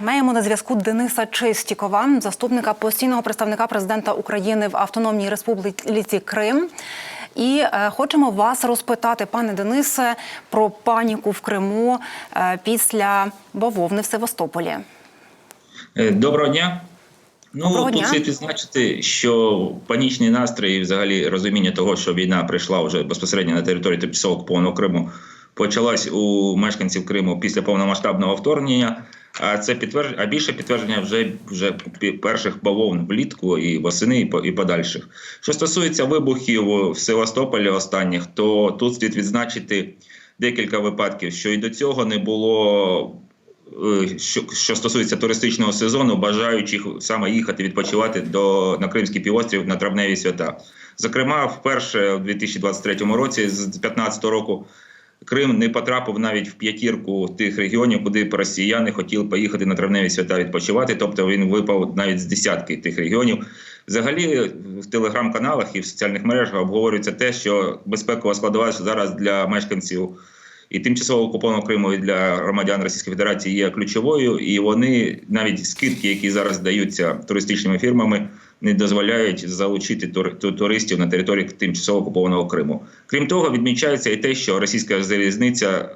Маємо на зв'язку Дениса Чистікова, заступника постійного представника президента України в Автономній Республіці Крим. І е, хочемо вас розпитати, пане Денисе, про паніку в Криму е, після бавовни в Севастополі. Е, Доброго дня. Ну Доброго тут дня. слід відзначити, що панічний настрій, і взагалі розуміння того, що війна прийшла вже безпосередньо на територію тимчасово окупованого Криму, почалась у мешканців Криму після повномасштабного вторгнення. А це підтвердження, а більше підтвердження вже вже перших бавовн влітку і восени, і і подальших. Що стосується вибухів в Севастополі останніх, то тут слід відзначити декілька випадків, що і до цього не було Е, що, що стосується туристичного сезону, бажаючих саме їхати відпочивати до на Кримський півострів на травневі свята. Зокрема, вперше у 2023 році, з 2015 року, Крим не потрапив навіть в п'ятірку тих регіонів, куди росіяни хотіли поїхати на травневі свята відпочивати. Тобто він випав навіть з десятки тих регіонів. Взагалі в телеграм-каналах і в соціальних мережах обговорюється те, що безпекова складова зараз для мешканців і тимчасово окупованого Криму і для громадян Російської Федерації є ключовою, і вони навіть скидки, які зараз даються туристичними фірмами, не дозволяють залучити тур- туристів на території тимчасово окупованого Криму. Крім того, відмічається і те, що російська залізниця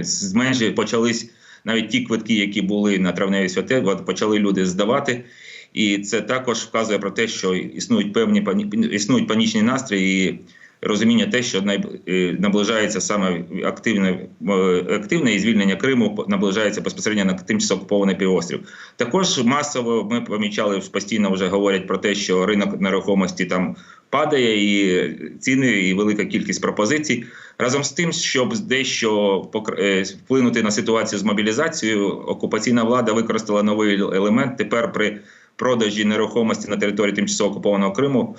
з зменшує почались навіть ті квитки, які були на травневі святе, почали люди здавати. І це також вказує про те, що існують певні існують панічні настрої розуміння те, що е, наближається саме активне, е, активне і звільнення Криму наближається безпосередньо на тимчасово окупований півострів. Також масово ми помічали постійно вже говорять про те, що ринок нерухомості там падає, і ціни, і велика кількість пропозицій. Разом з тим, щоб дещо е, вплинути на ситуацію з мобілізацією, окупаційна влада використала новий елемент. Тепер при продажі нерухомості на території тимчасово окупованого Криму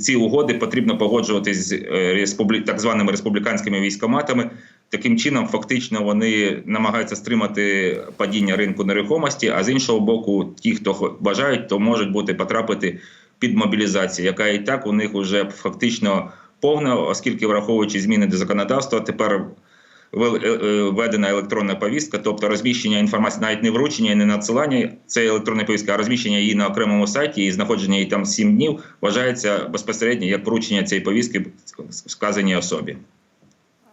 ці угоди потрібно погоджувати з е, республі... так званими республіканськими військоматами. Таким чином, фактично, вони намагаються стримати падіння ринку нерухомості. А з іншого боку, ті, хто бажають, то можуть бути потрапити під мобілізацію, яка і так у них вже фактично повна, оскільки враховуючи зміни до законодавства, тепер введена електронна повістка, тобто розміщення інформації, навіть не вручення і не надсилання цієї електронної повістки, а розміщення її на окремому сайті і знаходження її там 7 днів вважається безпосередньо як вручення цієї повістки сказаній особі.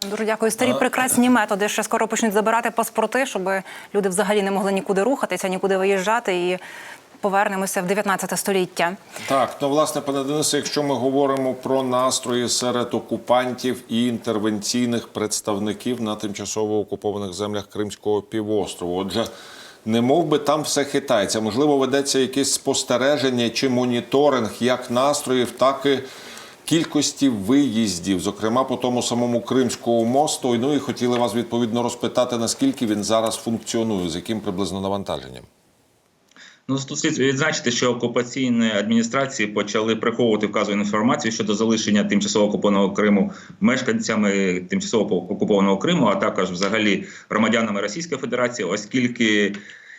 Дуже дякую. Старі прекрасні методи. Ще скоро почнуть забирати паспорти, щоб люди взагалі не могли нікуди рухатися, нікуди виїжджати. І повернемося в 19 століття. Так, ну власне, пане Денисе, якщо ми говоримо про настрої серед окупантів і інтервенційних представників на тимчасово окупованих землях Кримського півострову, отже, не мов би там все хитається. Можливо, ведеться якесь спостереження чи моніторинг як настроїв, так і кількості виїздів, зокрема по тому самому Кримському мосту. Ну і хотіли вас відповідно розпитати, наскільки він зараз функціонує, з яким приблизно навантаженням. Ну, тут слід відзначити, що окупаційні адміністрації почали приховувати вказану інформацію щодо залишення тимчасово окупованого Криму мешканцями тимчасово окупованого Криму, а також взагалі громадянами Російської Федерації, оскільки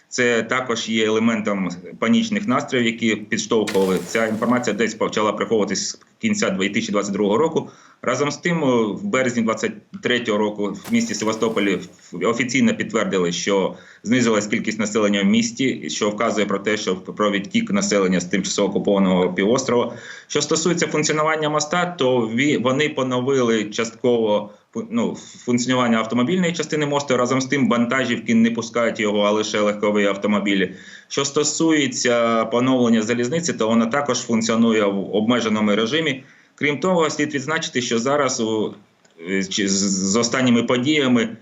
це також є елементом панічних настроїв, які підштовхували. Ця інформація десь почала приховуватись з кінця 2022 року. Разом з тим, в березні 23-го року в місті Севастополі офіційно підтвердили, що знизилась кількість населення в місті, що вказує про те, що про відтік населення з тимчасово окупованого півострова. Що стосується функціонування моста, то вони поновили частково ну, функціонування автомобільної частини мосту. Разом з тим, вантажівки не пускають його, а лише легкові автомобілі. Що стосується поновлення залізниці, то вона також функціонує в обмеженому режимі. Крім того, слід відзначити, що зараз у е, з- останніми подіями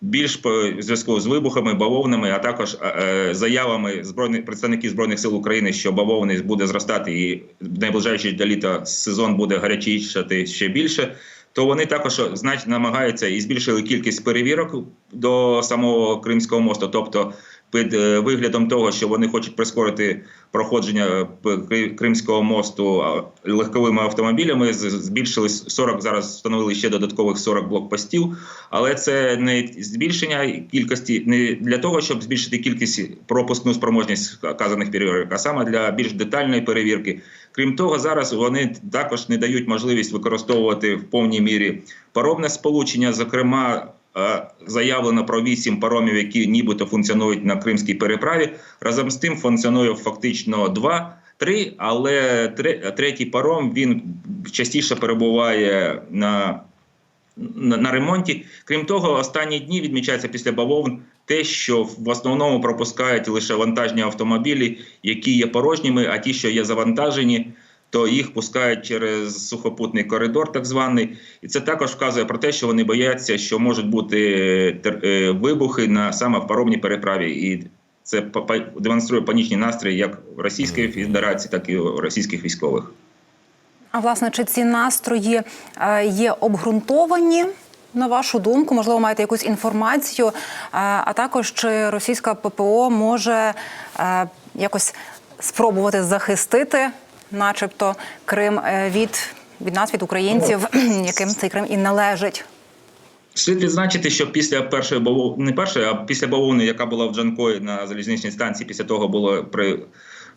більш по зв'язку з вибухами, бавовнами, а також е, е, заявами збройних представників збройних сил України, що бавовни буде зростати, і найближчий до літа сезон буде гарячішати ще більше. То вони також знач, намагаються і збільшили кількість перевірок до самого Кримського мосту, тобто під е, виглядом того, що вони хочуть прискорити проходження е, Кримського мосту легковими автомобілями. Збільшили 40, зараз встановили ще додаткових 40 блокпостів. Але це не збільшення кількості не для того, щоб збільшити кількість пропускну спроможність вказаних перевірок, а саме для більш детальної перевірки. Крім того, зараз вони також не дають можливість використовувати в повній мірі паромне сполучення. Зокрема, заявлено про вісім паромів, які нібито функціонують на кримській переправі. Разом з тим функціонує фактично два. Три, але третій паром він частіше перебуває на на, на ремонті. Крім того, останні дні відмічається після бавовн те, що в основному пропускають лише вантажні автомобілі, які є порожніми, а ті, що є завантажені, то їх пускають через сухопутний коридор, так званий. І це також вказує про те, що вони бояться, що можуть бути е, вибухи на саме в паромній переправі. І це демонструє панічні настрої як Російської Федерації, так і російських військових. А власне, чи ці настрої е, є обґрунтовані? На вашу думку, можливо, маєте якусь інформацію, е, а також чи російська ППО може якось спробувати захистити, начебто, Крим е, від, від нас, від українців, яким цей Крим і належить. Слід відзначити, що після першої бавовни, не першої, а після бавовни, яка була в Джанкої на залізничній станції, після того було при,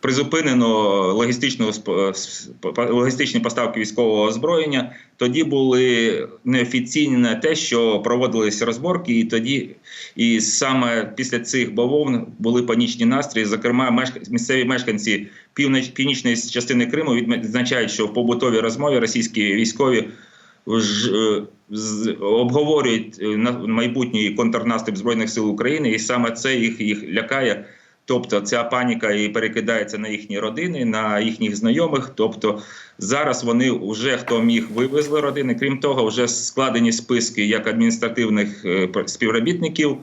призупинено логістичну сп- логістичні поставки військового озброєння. Тоді були неофіційне те, що проводились розборки, і тоді, і саме після цих бавовн були панічні настрої. Зокрема, місцеві мешканці північ... північної частини Криму відзначають, що в побутовій розмові російські військові е, обговорюють е, на- майбутній контрнаступ збройних сил України, і саме це їх їх лякає. Тобто ця паніка і перекидається на їхні родини, на їхніх знайомих. Тобто зараз вони вже хто міг вивезли родини. Крім того, вже складені списки як адміністративних е, співробітників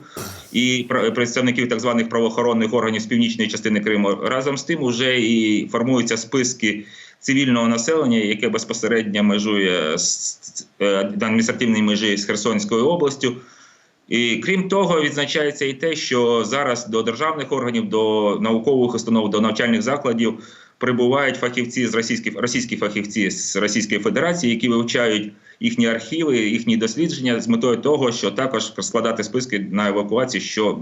і пр- представників так званих правоохоронних органів з північної частини Криму. Разом з тим, вже і формуються списки цивільного населення, яке безпосередньо межує з е, на адміністративній межі з Херсонською областю. І крім того, відзначається і те, що зараз до державних органів, до наукових установ, до навчальних закладів прибувають фахівці з російських російські фахівці з Російської Федерації, які вивчають їхні архіви, їхні дослідження з метою того, що також складати списки на евакуацію, що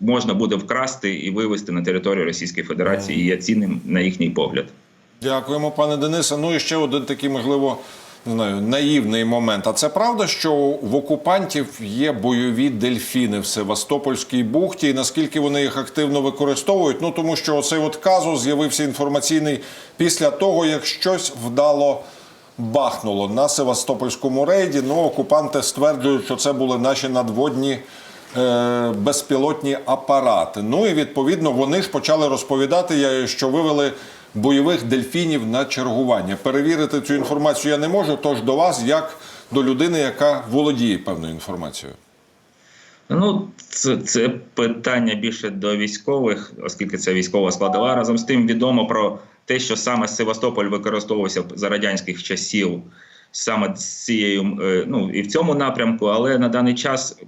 можна буде вкрасти і вивезти на територію Російської Федерації, і є цінним на їхній погляд. Дякуємо, пане Денисе. Ну і ще один такий, можливо, не знаю, наївний момент. А це правда, що в окупантів є бойові дельфіни в Севастопольській бухті, і наскільки вони їх активно використовують? Ну тому що оцей от казус з'явився інформаційний після того, як щось вдало. Бахнуло на Севастопольському рейді. Ну, окупанти стверджують, що це були наші надводні е, безпілотні апарати. Ну і відповідно вони ж почали розповідати, що вивели бойових дельфінів на чергування. Перевірити цю інформацію я не можу. Тож до вас, як до людини, яка володіє певною інформацією. Ну, це, це питання більше до військових, оскільки це військова складова. Разом з тим відомо про те, що саме Севастополь використовувався за радянських часів, саме з цією, е, ну і в цьому напрямку, але на даний час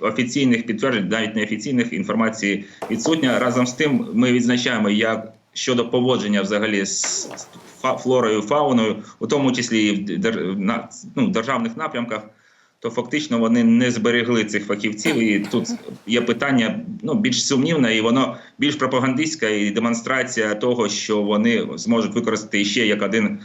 офіційних підтверджень, навіть неофіційних інформації відсутня. Разом з тим, ми відзначаємо, як щодо поводження взагалі з флорою, фауною, у тому числі і в ну, державних напрямках то фактично вони не зберегли цих фахівців. І тут є питання ну, більш сумнівне, і воно більш пропагандистське, і демонстрація того, що вони зможуть використати ще як один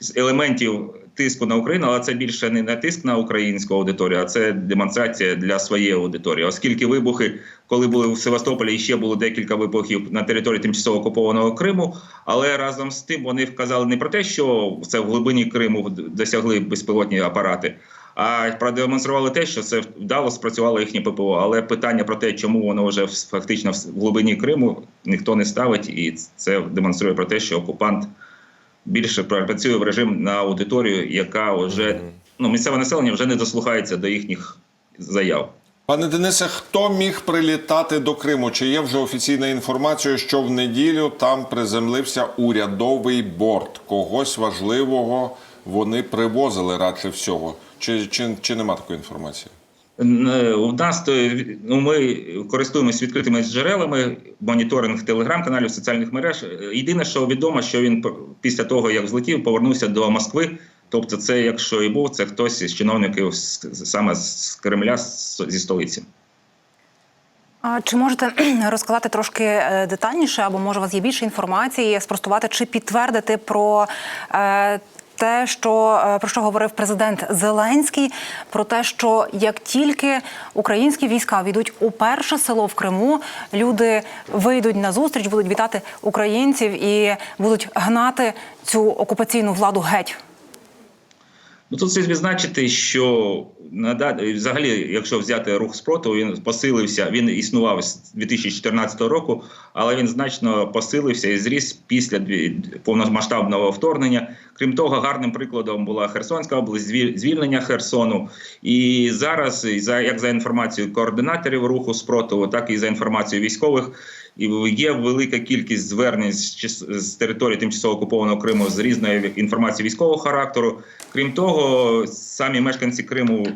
з елементів тиску на Україну, але це більше не тиск на українську аудиторію, а це демонстрація для своєї аудиторії, оскільки вибухи, коли були в Севастополі, і ще було декілька вибухів на території тимчасово окупованого Криму. Але разом з тим вони вказали не про те, що це в глибині Криму досягли безпілотні апарати. А продемонстрували те, що це вдало спрацювало їхнє ППО. Але питання про те, чому воно вже фактично в глибині Криму ніхто не ставить, і це демонструє про те, що окупант більше працює в режим на аудиторію, яка вже ну місцеве населення вже не дослухається до їхніх заяв. Пане Денисе, хто міг прилітати до Криму? Чи є вже офіційна інформація, що в неділю там приземлився урядовий борт? Когось важливого вони привозили радше всього. Чи, чи, чи нема такої інформації? Е, У нас то, ну, ми користуємося відкритими джерелами, моніторинг телеграм-каналів, соціальних мереж. Єдине, що відомо, що він після того, як злетів, повернувся до Москви. Тобто, це, якщо і був, це хтось із чиновників саме з Кремля, зі столиці. А чи можете розказати трошки е, детальніше, або може у вас є більше інформації, спростувати чи підтвердити про е, те, що е, про що говорив президент Зеленський, про те, що як тільки українські війська війдуть у перше село в Криму, люди вийдуть на зустріч, будуть вітати українців і будуть гнати цю окупаційну владу геть. Ну тут слід відзначити, що нада- взагалі, якщо взяти рух спротиву, він посилився. Він існував з 2014 року, але він значно посилився і зріс після повномасштабного вторгнення. Крім того, гарним прикладом була Херсонська область, звіль- звільнення Херсону. І зараз, за як за інформацією координаторів руху спротиву, так і за інформацією військових. І є велика кількість звернень з, з території тимчасово окупованого Криму з різної інформації військового характеру. Крім того, самі мешканці Криму,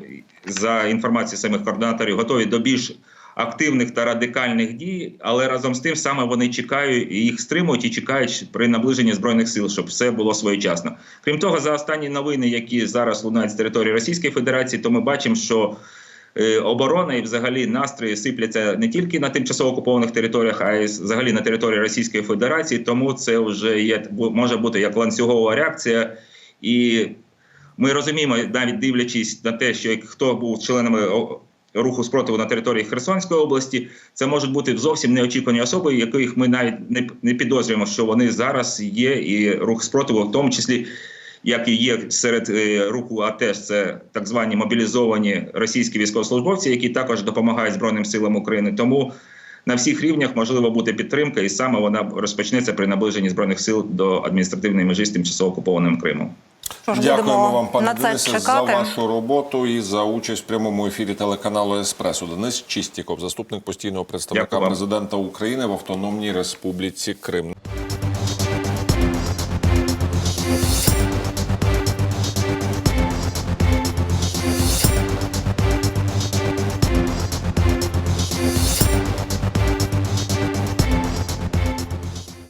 за інформацією самих координаторів, готові до більш активних та радикальних дій, але разом з тим саме вони чекають їх стримують і чекають при наближенні збройних сил, щоб все було своєчасно. Крім того, за останні новини, які зараз лунають з території Російської Федерації, то ми бачимо, що оборона і взагалі настрої сипляться не тільки на тимчасово окупованих територіях, а й взагалі на території Російської Федерації. Тому це вже є може бути як ланцюгова реакція, і ми розуміємо, навіть дивлячись на те, що хто був членами руху спротиву на території Херсонської області, це можуть бути зовсім неочікувані особи, яких ми навіть не підозрюємо, що вони зараз є, і рух спротиву, в тому числі як і є серед е, руху АТЕШ, це так звані мобілізовані російські військовослужбовці, які також допомагають Збройним силам України. Тому на всіх рівнях можливо буде підтримка, і саме вона розпочнеться при наближенні збройних сил до адміністративної межі з тимчасово окупованим Кримом. Що ж Дякуємо вам, пане Денисе, за вашу роботу і за участь в прямому ефірі телеканалу Еспресо. Денис Чистіков, заступник постійного представника Дякую вам. президента України в Автономній Республіці Крим.